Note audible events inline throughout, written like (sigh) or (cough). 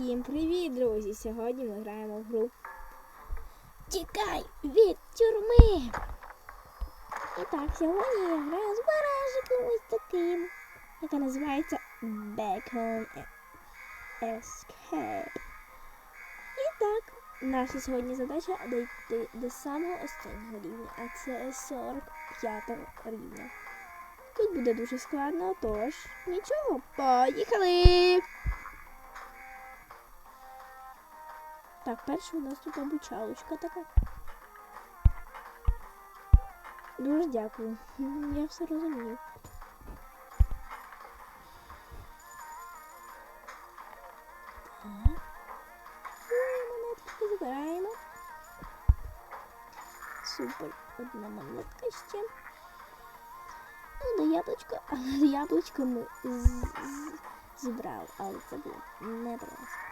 Всім привіт, друзі! Сьогодні ми граємо в гру Тікай від тюрми! І так, сьогодні я граю з баражиком ось таким, яка називається Bacon Escape. І так, наша сьогодні задача дійти до самого останнього рівня, а це 45 рівня. Тут буде дуже складно, тож нічого, поїхали! Так, перша у нас тут обучалочка така. Дуже дякую. Я все розумію. Ой, монетки забираємо. Супер. Одна монетка ще. Ну, до яблучка, але (laughs) яблучко ми з- з- зібрали, але це було непросто. Ой.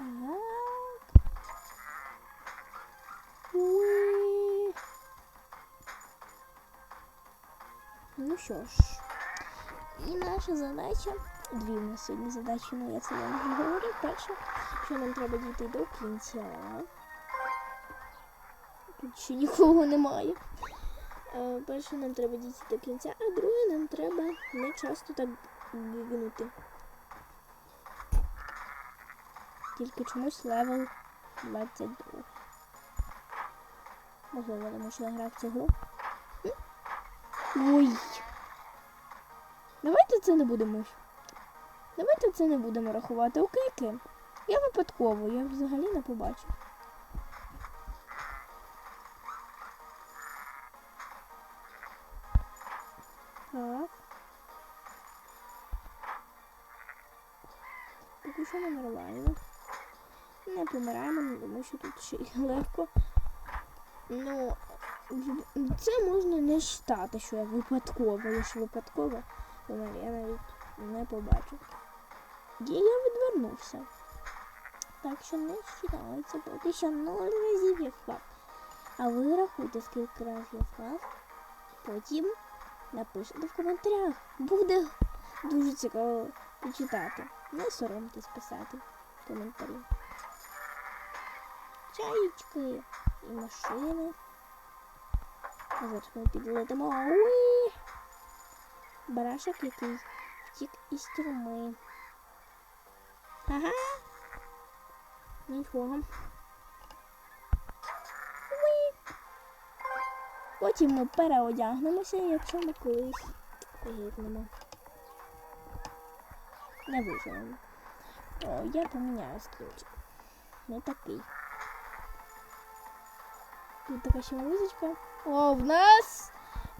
Так. Ой. Ну що ж. І наша задача. Дві у нас сьогодні задачі, ну я це вам вже говорив. Перша, що нам треба дійти до кінця. Тут ще нікого немає. Е, Перше нам треба дійти до кінця, а друге нам треба не часто так гигнути. Тільки чомусь левел 22. Можливо, тому що я грав цю гру. Ой. Давайте це не будемо. Давайте це не будемо рахувати. Окейки. Я випадково, я взагалі не побачив. Так. Поки що нормально. Не помираємо, тому що тут ще й легко. Ну, це можна не вважати, що я випадково. Я випадково помер, я навіть не побачив. І я відвернувся. Так що не вважається, поки що нуль разів я впав. А ви рахуйте, скільки разів я впав. Потім напишете в коментарях. Буде дуже цікаво почитати. Не соромтесь писати коментарі. Чаєчки і машини. А зараз ми підлетимо. Барашок, який втік із тюрми. Ага. Нічого. Уї! Потім ми переодягнемося, якщо ми колись гибнемо. Не виживемо. О, я поміняю скінчик. Не такий. Тут така ще музичка. О, в нас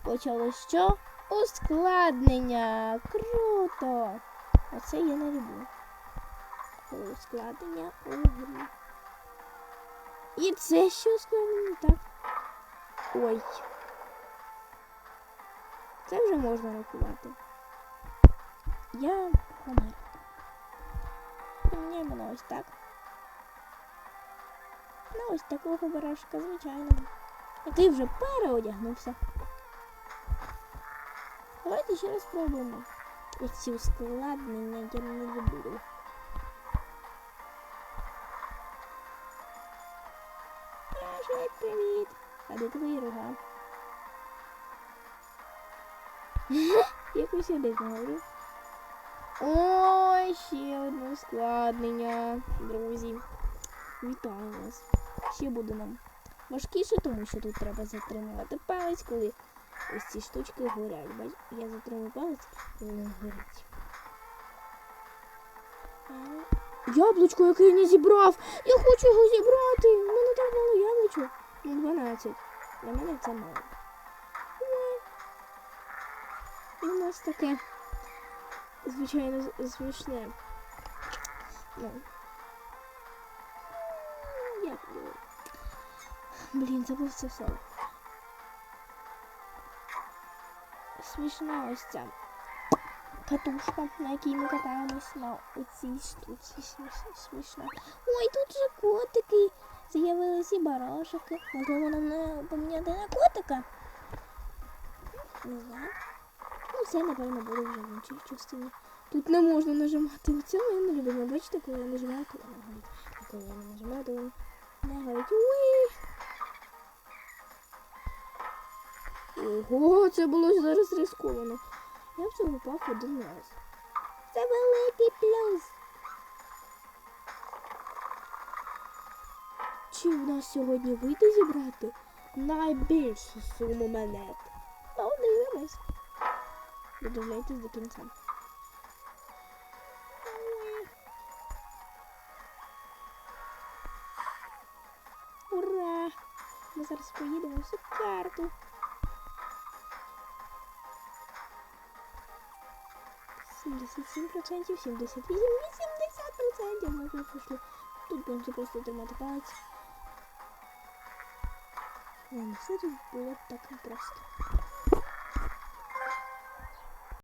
почалось що? Ускладнення. Круто! Оце я не люблю. Ускладнення у грі. І це що ускладнення? Так. Ой. Це вже можна рахувати. Я помер. Поміняємо на ось так. На ось такого барашка, звичайно. Який вже переодягнувся. Давайте ще раз спробуємо. Оці ускладнення я не люблю. Барашек, привіт! А де твої рога? (laughs) Якось я десь говорю. Ой, ще одне ускладнення, друзі. Вітаю вас. Ще буде нам важкіше, тому що тут треба затримувати палець, коли ось ці штучки горять. Бач, я затримую палець і воно горить. Яблучко, яке я не зібрав! Я хочу його зібрати! У мене так мало яблучок. Ну, 12. Для мене це мало. І у нас таке, звичайно, смішне. Ну. Як було? Блін, забув це все. Смішна ось ця катушка, на якій ми катаємось на оцій штуці. Смішна. Ой, тут же котики. З'явилися і барашики. Можливо, нам не поміняти на котика? Не знаю. Ну, це, напевно, буде вже в іншій. Тут не можна нажимати. В цьому я не люблю. Бачите, коли я нажимаю, то горить. А коли я не нажимаю, то не горить. Ого, це було зараз ризиковано. Я в цьому впав один раз. Це великий плюс. Чи в нас сьогодні вийде зібрати найбільшу суму монет? Подивимось. Додивляйтесь до кінця. Ми зараз поїдемо всю карту. Сімдесят сім процентів, сімдесят вісім, вісімдесят процентів. Вже пройшли. Тут будемо просто тримати палець. Все тут було так непросто.